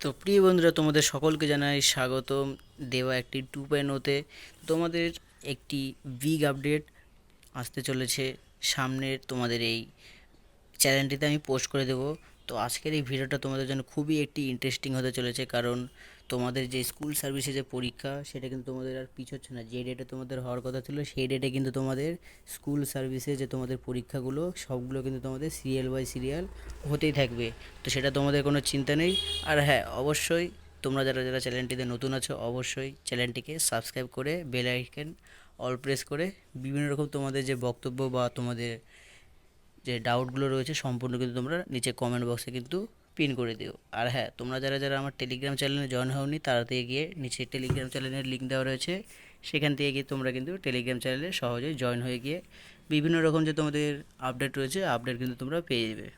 তো প্রিয় বন্ধুরা, তোমাদের সকলকে জানাই স্বাগতম দেওয়া একটি টু পয়েন্ট ওতে তোমাদের একটি বিগ আপডেট আসতে চলেছে সামনের তোমাদের এই চ্যানেলটিতে আমি পোস্ট করে দেবো। তো আজকের এই ভিডিওটা তোমাদের জন্য খুবই একটি ইন্টারেস্টিং হতে চলেছে, কারণ তোমাদের যে স্কুল সার্ভিসে যে পরীক্ষা, সেটা কিন্তু তোমাদের আর পিছোচ্ছে না। যে ডেটে তোমাদের হওয়ার কথা ছিল, সেই ডেটে কিন্তু তোমাদের স্কুল সার্ভিসে যে তোমাদের পরীক্ষাগুলো, সবগুলো কিন্তু তোমাদের সিরিয়াল বাই সিরিয়াল হতেই থাকবে। তো সেটা তোমাদের কোনো চিন্তা নেই। আর হ্যাঁ অবশ্যই তোমরা যারা যারা চ্যানেলটিতে নতুন আছো, অবশ্যই চ্যানেলটিকে সাবস্ক্রাইব করে বেল আইকন অল প্রেস করে, বিভিন্ন রকম তোমাদের যে বক্তব্য বা তোমাদের যে ডাউটগুলো রয়েছে সম্পূর্ণ কিন্তু তোমরা নিচে কমেন্ট বক্সে কিন্তু পিন করে দিও। আর হ্যাঁ তোমরা যারা যারা আমার টেলিগ্রাম চ্যানেলে জয়েন হওনি, তারা থেকে গিয়ে নিচে টেলিগ্রাম চ্যানেলের লিঙ্ক দেওয়া রয়েছে। সেখান থেকে গিয়ে তোমরা কিন্তু টেলিগ্রাম চ্যানেলে সহজে জয়েন হয়ে গিয়ে বিভিন্ন রকম যে তোমাদের আপডেট রয়েছে আপডেট কিন্তু তোমরা পেয়ে যাবে।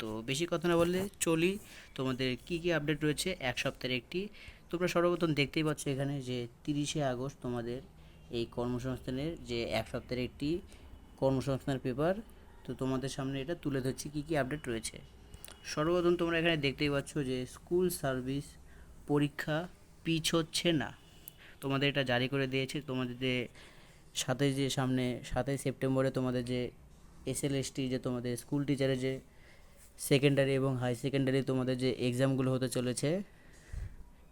তো বেশি কথা না বললে চলি। তোমাদের কি কি আপডেট রয়েছে? এক সপ্তাহের একটি। তোমরা সর্বপ্রথম দেখতেই পাচ্ছ এখানে যে তিরিশে আগস্ট তোমাদের এই কর্মসংস্থানের যে এক সপ্তাহের একটি কর্মসংস্থানের পেপার তো তোমাদের সামনে এটা তুলে ধরছি কী কী আপডেট রয়েছে। সর্বপ্রথম তোমরা এখানে দেখতেই পাচ্ছ যে স্কুল সার্ভিস পরীক্ষা পিছ হচ্ছে না। তোমাদের এটা জারি করে দিয়েছে। তোমাদের যে সাথে যে সামনে সাতই সেপ্টেম্বরে তোমাদের যে এসএলএসটি যে তোমাদের স্কুল টিচারের যে সেকেন্ডারি এবং হাই সেকেন্ডারি তোমাদের যে এক্সামগুলো হতে চলেছে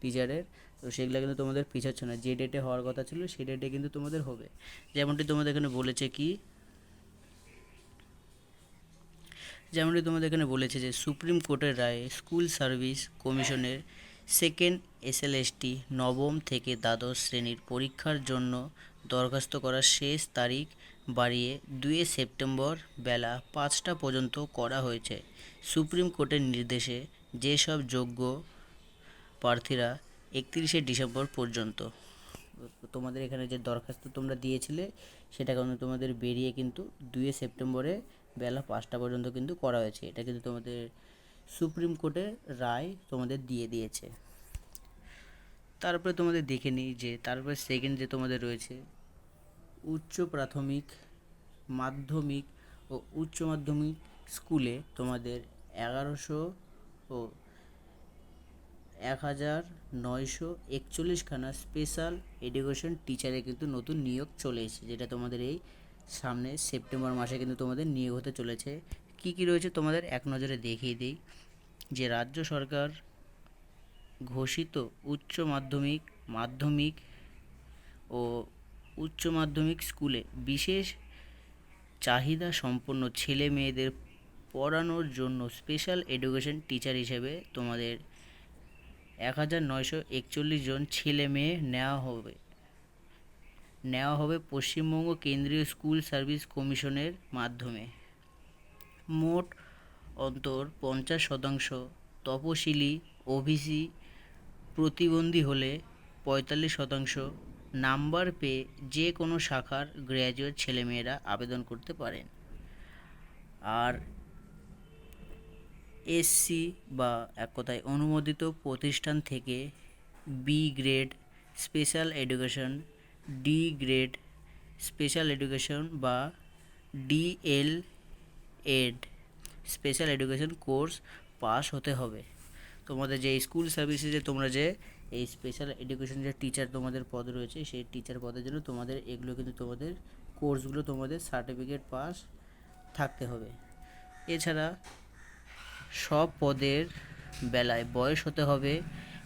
টিচারের তো সেগুলো কিন্তু তোমাদের পিছাচ্ছে না। যে ডেটে হওয়ার কথা ছিল সেই ডেটে কিন্তু তোমাদের হবে। যেমনটি তোমাদের এখানে বলেছে কি যেমনটি তোমাদের এখানে বলেছে যে সুপ্রিম কোর্টের রায়ে স্কুল সার্ভিস কমিশনের সেকেন্ড এসএলএসটি নবম থেকে দ্বাদশ শ্রেণির পরীক্ষার জন্য দরখাস্ত করার শেষ তারিখ বাড়িয়ে দুই সেপ্টেম্বর বেলা পাঁচটা পর্যন্ত করা হয়েছে। সুপ্রিম কোর্টের নির্দেশে যেসব যোগ্য প্রার্থীরা একত্রিশে ডিসেম্বর পর্যন্ত। তোমাদের এখানে যে দরখাস্ত তোমরা দিয়েছিলে সেটা কিন্তু তোমাদের বেরিয়ে কিন্তু দুই সেপ্টেম্বরে বেলা পাঁচটা পর্যন্ত কিন্তু করা হয়েছে। এটা কিন্তু তোমাদের সুপ্রিম কোর্টের রায় তোমাদের দিয়ে দিয়েছে। তারপরে তোমাদের দেখে নিই যে, তারপরে সেকেন্ড যে তোমাদের রয়েছে, উচ্চ প্রাথমিক, মাধ্যমিক ও উচ্চ মাধ্যমিক স্কুলে তোমাদের এগারোশো ও এক হাজার নয়শো একচল্লিশখানা স্পেশাল এডুকেশন টিচারে কিন্তু নতুন নিয়োগ চলে এসেছে, যেটা তোমাদের এই সামনে সেপ্টেম্বর মাসে কিন্তু তোমাদের নিয়োগ হতে চলেছে। কি কি রয়েছে তোমাদের এক নজরে দেখিয়ে দিই। যে রাজ্য সরকার ঘোষিত উচ্চ মাধ্যমিক মাধ্যমিক ও উচ্চ মাধ্যমিক স্কুলে বিশেষ চাহিদা সম্পন্ন ছেলে মেয়েদের পড়ানোর জন্য স্পেশাল এডুকেশন টিচার হিসেবে তোমাদের এক হাজার নয়শো একচল্লিশ জন ছেলে মেয়ে নেওয়া হবে। নেওয়া হবে পশ্চিমবঙ্গ কেন্দ্রীয় স্কুল সার্ভিস কমিশনের মাধ্যমে। মোট অন্তর পঞ্চাশ শতাংশ তপশিলি ওবিসি প্রতিবন্ধী হলে পঁয়তাল্লিশ শতাংশ নাম্বার পেয়ে যে কোনো শাখার গ্র্যাজুয়েট ছেলেমেয়েরা আবেদন করতে পারেন। আর এসসি বা এক কথায় অনুমোদিত প্রতিষ্ঠান থেকে B grade special education D grade special education বা DEl Ed special education course pass হতে হবে। তোমাদের যে স্কুল সার্ভিসে যে তোমরা যে এই স্পেশাল এডুকেশন যে টিচার তোমাদের পদ রয়েছে, সেই টিচার পদের জন্য তোমাদের এগুলো কিন্তু তোমাদের কোর্সগুলো তোমাদের সার্টিফিকেট পাস থাকতে হবে। এছাড়া সব পদের বেলায় বয়স হতে হবে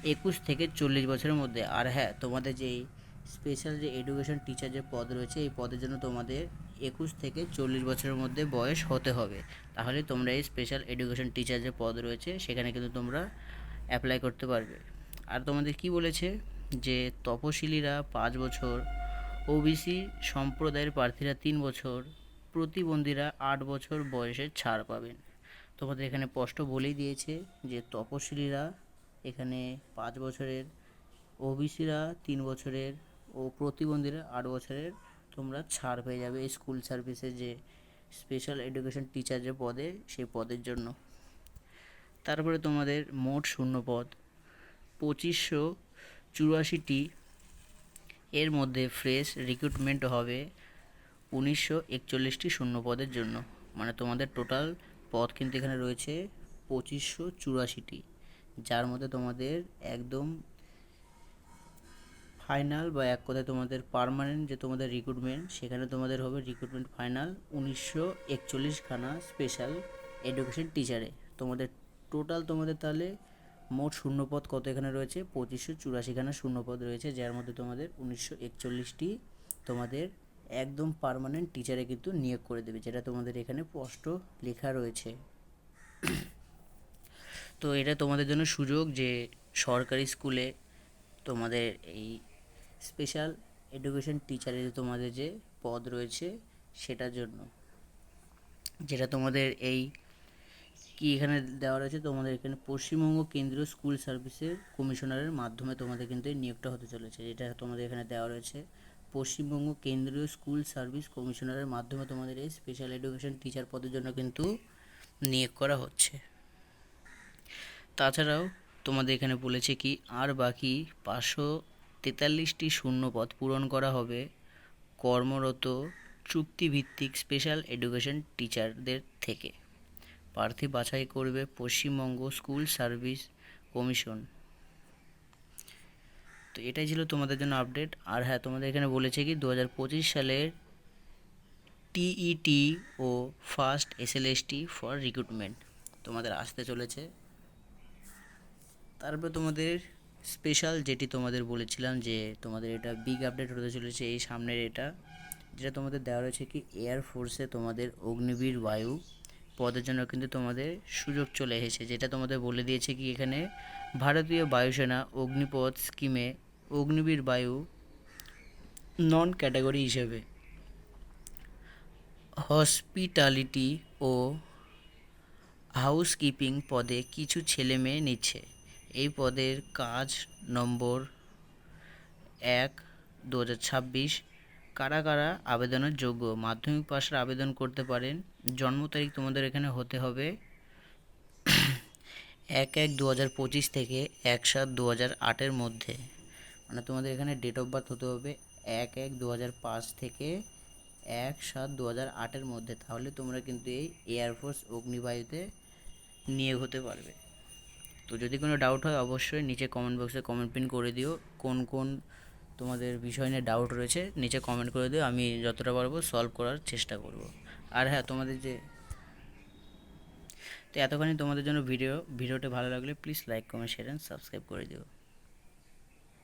একুশ থেকে চল্লিশ বছরের মধ্যে। আর হ্যাঁ তোমাদের যে স্পেশাল যে এডুকেশন টিচার যে পদ রয়েছে, এই পদের জন্য তোমাদের একুশ থেকে চল্লিশ বছরের মধ্যে বয়স হতে হবে। তাহলে তোমরা এই স্পেশাল এডুকেশন টিচার যে পদ রয়েছে, সেখানে কিন্তু তোমরা অ্যাপ্লাই করতে পারবে। আর তোমাদের কি বলেছে? যে তপশিলীরা পাঁচ বছর ওবিসি সম্প্রদায়ের প্রার্থীরা তিন বছর, প্রতিবন্ধীরা আট বছর বয়সে ছাড় পাবেন। তোমাদের এখানে স্পষ্ট বলেই দিয়েছে যে তপশিলীরা এখানে পাঁচ বছরের ওবিসিরা তিন বছরের ও প্রতিবন্ধীরা আট বছরের তোমরা ছাড় পেয়ে যাবে স্কুল সার্ভিসে যে স্পেশাল এডুকেশন টিচার যে পদে, সেই পদের জন্য। তারপরে তোমাদের মোট শূন্য পদ, পঁচিশশো চুরাশিটি এর মধ্যে ফ্রেশ রিক্রুটমেন্ট হবে উনিশশো একচল্লিশটি শূন্য পদের জন্য। মানে তোমাদের টোটাল পদ কিন্তু এখানে রয়েছে পঁচিশশো চুরাশিটি, যার মধ্যে তোমাদের একদম ফাইনাল বা এক কথায় তোমাদের পার্মানেন্ট যে তোমাদের রিক্রুটমেন্ট সেখানে তোমাদের হবে রিক্রুটমেন্ট ফাইনাল উনিশশো একচল্লিশ খানা স্পেশাল এডুকেশন টিচারে তোমাদের টোটাল তোমাদের তাহলে মোট শূন্যপদ কত এখানে রয়েছে? পঁচিশশো চুরাশিখানা শূন্যপদ রয়েছে, যার মধ্যে তোমাদের উনিশশো একচল্লিশটি তোমাদের একদম পার্মানেন্ট টিচারে কিন্তু নিয়োগ করে দেবে, যেটা তোমাদের এখানে স্পষ্ট লেখা রয়েছে। তো এটা তোমাদের জন্য সুযোগ যে সরকারি স্কুলে তোমাদের এই স্পেশাল এডুকেশন টিচারের তোমাদের যে পদ রয়েছে সেটার জন্য। যেটা তোমাদের এই কি এখানে দেওয়া রয়েছে, তোমাদের এখানে পশ্চিমবঙ্গ কেন্দ্রীয় স্কুল সার্ভিসের কমিশনারের মাধ্যমে তোমাদের কিন্তু এই নিয়োগটা হতে চলেছে। যেটা তোমাদের এখানে দেওয়া রয়েছে, পশ্চিমবঙ্গ কেন্দ্রীয় স্কুল সার্ভিস কমিশনারের মাধ্যমে তোমাদের এই স্পেশাল এডুকেশন টিচার পদের জন্য কিন্তু নিয়োগ করা হচ্ছে। তাছাড়াও তোমাদের এখানে বলেছে কি, আর বাকি পাঁচশো তেতাল্লিশটি শূন্যপদ পূরণ করা হবে। কর্মরত চুক্তিভিত্তিক স্পেশাল এডুকেশন টিচারদের থেকে। প্রার্থী বাছাই করবে পশ্চিমবঙ্গ স্কুল সার্ভিস কমিশন তো এটাই ছিল তোমাদের জন্য আপডেট আর হ্যাঁ তোমাদের এখানে বলেছে কি দু হাজার পঁচিশ সালের টিইটি ও ফার্স্ট এসএলএসটি ফর রিক্রুটমেন্ট তোমাদের আসতে চলেছে। তারপর তোমাদের স্পেশাল যেটি তোমাদের বলেছিলাম যে তোমাদের এটা বিগ আপডেট হতে চলেছে এই সামনের এটা, যেটা তোমাদের দেওয়া রয়েছে কি এয়ার ফোর্সে তোমাদের অগ্নিবীর বায়ু পদের জন্য কিন্তু তোমাদের সুযোগ চলে এসেছে। যেটা তোমাদের বলে দিয়েছে কি এখানে ভারতীয় বায়ুসেনা অগ্নিপথ স্কিমে অগ্নিবীর বায়ু নন ক্যাটাগরি হিসেবে হসপিটালিটি ও হাউসকিপিং পদে কিছু ছেলে মেয়ে নিচ্ছে। এই পদের কাজ নম্বর এক দু হাজার ছাব্বিশ। কারা কারা আবেদনের যোগ্য? মাধ্যমিক পাশের আবেদন করতে পারেন। জন্ম তারিখ তোমাদের এখানে হতে হবে এক এক দু হাজার পঁচিশ থেকে এক সাত দু হাজার আটের মধ্যে। মানে তোমাদের এখানে ডেট অফ বার্থ হতে হবে এক এক দু হাজার পাঁচ থেকে এক সাত দু হাজার আটের মধ্যে। তাহলে তোমরা কিন্তু এই এয়ারফোর্স অগ্নিবায়ুতে নিয়োগ হতে পারবে। তো যদি কোনো ডাউট হয়, অবশ্যই নিচে কমেন্ট বক্সে কমেন্ট পিন করে দিও। কোন কোন তোমাদের বিষয় নিয়ে ডাউট রয়েছে, নিচে কমেন্ট করে দিও। আমি যতটা পারব সলভ করার চেষ্টা করব। আর হ্যাঁ তোমাদের যে তো এতখানি তোমাদের জন্য ভিডিও ভিডিওটা ভালো লাগলে please like comment share and subscribe করে দিও।